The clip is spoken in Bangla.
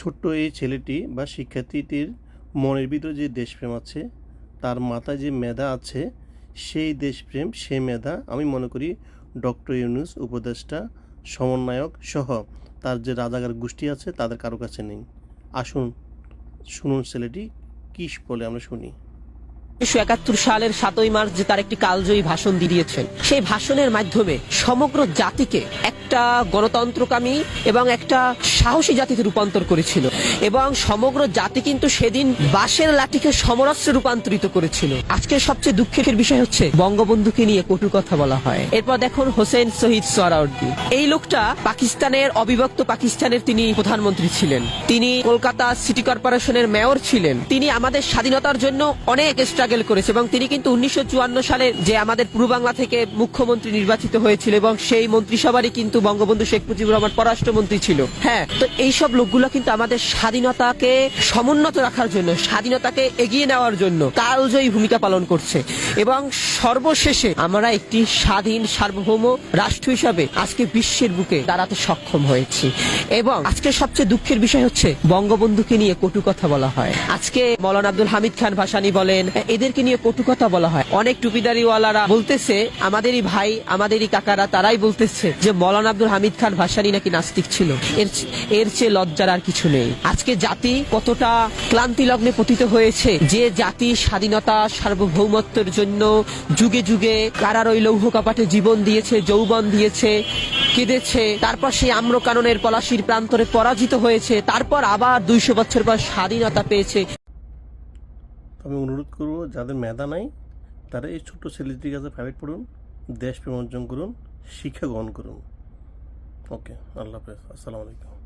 ছোট্ট এই ছেলেটি বা শিক্ষার্থীটির মনের ভিতরে যে দেশপ্রেম আছে, তার মাথায় যে মেধা আছে, সেই দেশপ্রেম, সেই মেধা আমি মনে করি ডক্টর ইউনুস, উপদেষ্টা, সমন্বয়ক সহ তার যে রাজাকার গোষ্ঠী আছে, তাদের কারও কাছে নেই। আসুন, শুনুন ছেলেটি কী বলে আমরা শুনি। উনিশশো একাত্তর সালের সাতই মার্চ যে তার একটি কালজয়ী ভাষণ দিয়েছেন, সেই ভাষণের মাধ্যমে সমগ্র জাতিকে একটা গণতন্ত্রকামী এবং একটা সাহসী জাতিতে রূপান্তর করেছিল এবং সমগ্র জাতি কিন্তু সেদিন বাঁশের লাঠিকে সমরাস্ত্রে রূপান্তরিত করেছিল। আজকে সবচেয়ে দুঃখের বিষয় হচ্ছে বঙ্গবন্ধুকে নিয়ে কটু কথা বলা হয়। এরপর দেখুন হোসেন শহীদ সোহরাওয়ার্দী। এই লোকটা পাকিস্তানের অবিভক্ত পাকিস্তানের তিনি প্রধানমন্ত্রী ছিলেন। তিনি কলকাতা সিটি কর্পোরেশনের মেয়র ছিলেন। তিনি আমাদের স্বাধীনতার জন্য অনেক স্ট্রাগল করেছে এবং তিনি কিন্তু উনিশশো চুয়ান্ন সালে যে আমাদের পূর্ব বাংলা থেকে মুখ্যমন্ত্রী নির্বাচিত হয়েছিল এবং সেই মন্ত্রিসভারই কিন্তু বঙ্গবন্ধু শেখ মুজিবুর রহমান পররাষ্ট্রমন্ত্রী ছিল। হ্যাঁ তো এইসব লোকগুলো কিন্তু আমাদের স্বাধীনতাকে সমুন্নত রাখার জন্য, স্বাধীনতাকে এগিয়ে নেওয়ার জন্য কালজয়ী ভূমিকা পালন করছে। এবং সর্বশেষে আমরা একটি স্বাধীন সার্বভৌম রাষ্ট্র হিসাবে আজকে বিশ্বের বুকে দাঁড়াতে সক্ষম হয়েছি। এবং আজকে সবচেয়ে দুঃখের বিষয় হচ্ছে বঙ্গবন্ধুকে নিয়ে কটু কথা বলা হয়। আজকে মৌলানা আব্দুল হামিদ খান ভাসানি বলেন, এদেরকে নিয়ে কটু কথা বলা হয়। অনেক টুপিদারিওয়ালারা বলতেছে, আমাদেরই ভাই, আমাদেরই কাকারা, তারাই বলতেছে যে মৌলানা আব্দুল হামিদ খান ভাসানি নাকি নাস্তিক ছিল। এর এর চেয়ে লজ্জার আর কিছু নেই। আজকে জাতি কতটা ক্লান্তি লগ্নে পতিত হয়েছে, যে জাতি স্বাধীনতা, সার্বভৌমত্বের জন্য যুগে যুগে কারার ওই লৌহ কপাটে জীবন দিয়েছে, যৌবন দিয়েছে, কেঁদেছে, তারপর সেই আম্র কাননের পলাশির প্রান্তরে পরাজিত হয়েছে, তারপর আবার দুইশো বছর পর স্বাধীনতা পেয়েছে। আমি অনুরোধ করব, যাদের মেধা নাই, তারা এই ছোট্ট ছেলেটির কাছে প্রাইভেট পড়ুন দেশপ্রেম অর্জন করুন, শিক্ষা গ্রহণ করুন। ওকে আল্লাহ হাফেজ, আসসালামু আলাইকুম।